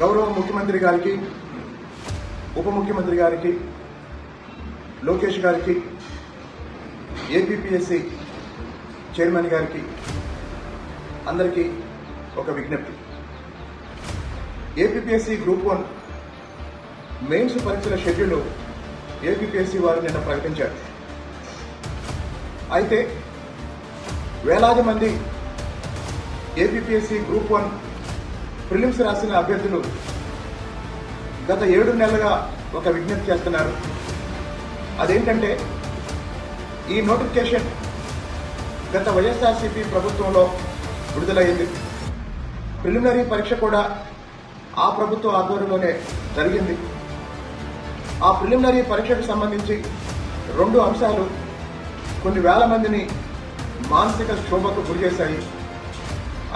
గౌరవ ముఖ్యమంత్రి గారికి ఉప ముఖ్యమంత్రి గారికి లోకేష్ గారికి ఏపీపీఎస్సి చైర్మన్ గారికి అందరికీ ఒక విజ్ఞప్తి. ఏపీపీఎస్సి గ్రూప్ వన్ మెయిన్స్ పరీక్షల షెడ్యూల్ ఏపీపీఎస్సి వారు నిన్న ప్రకటించారు. అయితే వేలాది మంది ఏపీపీఎస్సి గ్రూప్ వన్ ప్రిలిమ్స్ రాసిన అభ్యర్థులు గత ఏడు నెలలుగా ఒక విజ్ఞప్తి చేస్తున్నారు. అదేంటంటే ఈ నోటిఫికేషన్ గత వైఎస్ఆర్సీపీ ప్రభుత్వంలో విడుదలయ్యింది ప్రిలిమినరీ పరీక్ష కూడా ఆ ప్రభుత్వ ఆధ్వర్యంలోనే జరిగింది. ఆ ప్రిలిమినరీ పరీక్షకు సంబంధించి రెండు అంశాలు కొన్ని వేల మందిని మానసిక క్షోభకు గురి చేశాయి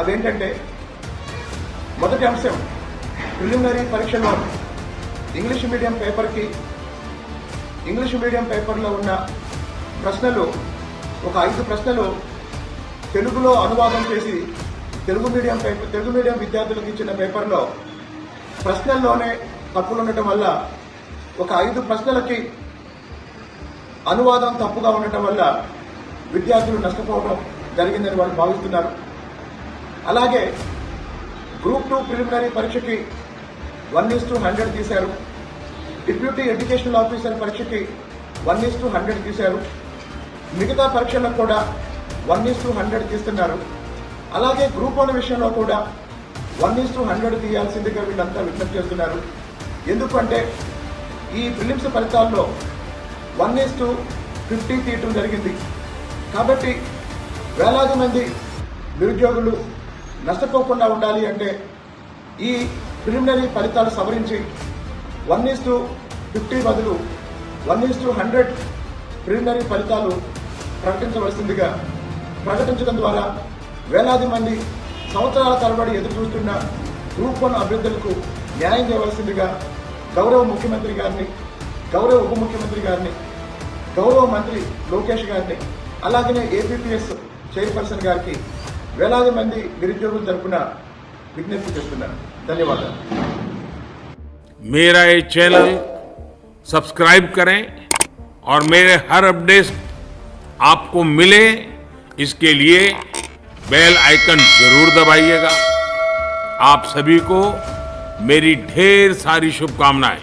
అదేంటంటే మొదటి అంశం ప్రిలిమినరీ పరీక్షలో ఇంగ్లీష్ మీడియం పేపర్కి ఇంగ్లీష్ మీడియం పేపర్లో ఉన్న ప్రశ్నలు ఒక ఐదు ప్రశ్నలు తెలుగులో అనువాదం చేసి Telugu medium paper Telugu medium విద్యార్థులకు ఇచ్చిన పేపర్లో ప్రశ్నల్లోనే తప్పులు ఉండటం వల్ల ఒక ఐదు ప్రశ్నలకి అనువాదం తప్పుగా ఉండటం వల్ల విద్యార్థులు నష్టపోవడం జరిగిందని వాళ్ళు భావిస్తున్నారు. అలాగే గ్రూప్ టూ ప్రిలిమినరీ పరీక్షకి వన్ ఈస్ టు హండ్రెడ్ తీశారు. డిప్యూటీ ఎడ్యుకేషనల్ ఆఫీసర్ పరీక్షకి వన్ ఈస్ టు హండ్రెడ్ తీశారు. మిగతా పరీక్షలకు కూడా వన్ ఈస్ టు హండ్రెడ్ తీస్తున్నారు. అలాగే గ్రూప్ వన్ విషయంలో కూడా వన్ ఈస్ టు హండ్రెడ్ తీయాల్సిందిగా వీళ్ళంతా విజ్ఞప్తి చేస్తున్నారు. ఎందుకంటే ఈ ప్రిలిమ్స్ ఫలితాల్లో వన్ ఈస్ టు ఫిఫ్టీ తీయటం జరిగింది. కాబట్టి వేలాది మంది నిరుద్యోగులు నష్టపోకుండా ఉండాలి అంటే ఈ ప్రిలిమినరీ ఫలితాలు సవరించి వన్ ఈస్ టు ఫిఫ్టీ బదులు one is to hundred preliminary ఫలితాలు ప్రకటించవలసిందిగా ప్రకటించడం ద్వారా వేలాది మంది సంవత్సరాల తరబడి ఎదురు చూస్తున్న గ్రూప్ వన్ అభ్యర్థులకు న్యాయం చేయవలసిందిగా గౌరవ ముఖ్యమంత్రి గారిని గౌరవ ఉప ముఖ్యమంత్రి గారిని గౌరవ మంత్రి లోకేష్ గారిని అలాగనే ఏపీపీఎస్ చైర్పర్సన్ గారికి వేలాది మంది నిరుద్యోగుల తరపున విజ్ఞప్తి చేస్తున్నాను ధన్యవాదాలు मेरा ये चैनल सब्सक्राइब करें और मेरे हर अपडेट आपको मिले इसके लिए बेल आइकन जरूर दबाइएगा आप सभी को मेरी ढेर सारी शुभकामनाएं